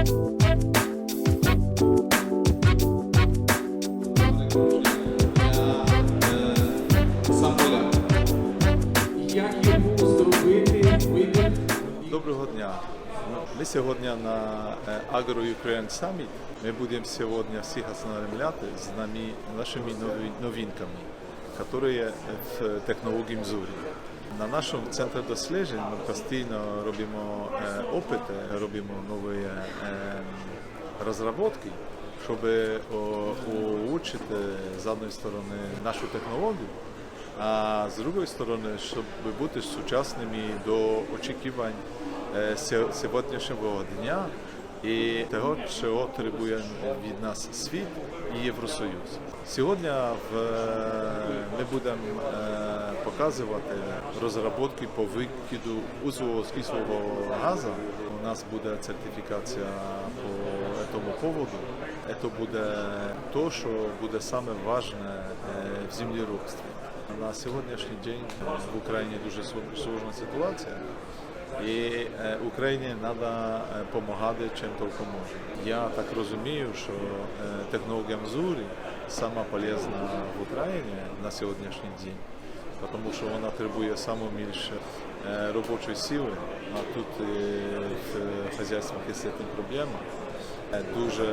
Доброго дня. Ми сьогодні на е, Agro Ukraine Summit. Ми будемо сьогодні всіх ознайомляти з нами, нашими новинками, які в технології Мзурі. На нашому центрі досліджень ми постійно робимо е, опити, робимо нові е, розробки, щоб учити з однієї сторони нашу технологію, а з другої сторони, щоб бути сучасними до очікувань е, сьогоднішнього дня і того, чого потребує від нас світ і Євросоюз. Сьогодні в, ми будемо е, показувати розробки по викиду узлового скислого газу. У нас буде сертифікація по цьому поводу. Це буде те, що буде саме важне е, в землеробстві. На сьогоднішній день в Україні дуже сложна ситуація. І е, Україні треба допомагати чим тільки може. Я так розумію, що е, технологія Мзурі сама полезна в Україні на сьогоднішній день, тому що вона потребує саме більше е, робочої сили, а тут е, в хазяйствах є з цим проблема. Е, Дуже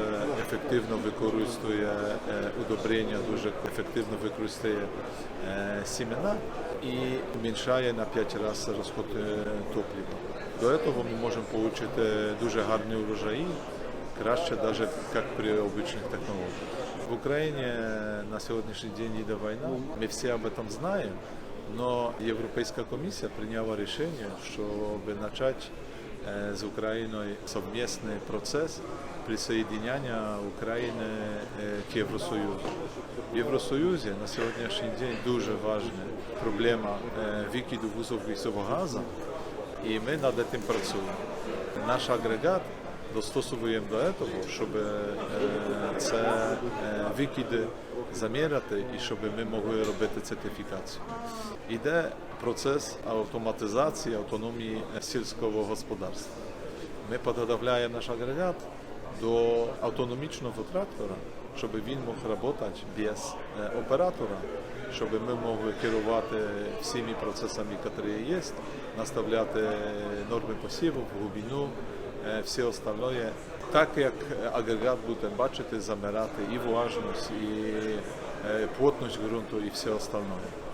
ефективно використовує е, удобрення, дуже ефективно використовує е, сімена і зменшує на 5 разів розход топлива. До цього ми можемо отримати дуже гарні урожаї, краще навіть як при обичних технологіях. В Україні на сьогоднішній день йде війна, ми всі об этом знаємо, но Європейська комісія прийняла рішення, щоб почати з Україною совмісний процес присоединення України е, к Євросоюзу. В Євросоюзі на сьогоднішній день дуже важна проблема е, викиду вузового газу, і ми над цим працюємо. Наш агрегат достосуємо до цього, щоб е, це е, викиди заміряти і щоб ми могли робити сертифікацію. Іде процес автоматизації, автономії сільського господарства. Ми підготовляємо наш агрегат до автономічного трактора, щоб він мог працювати без е, оператора, щоб ми могли керувати всіми процесами, які є, наставляти норми посіву, глибину, все остальное, так як агрегат буде бачити, замирати і влажність, і е, плотність ґрунту, і все остальное.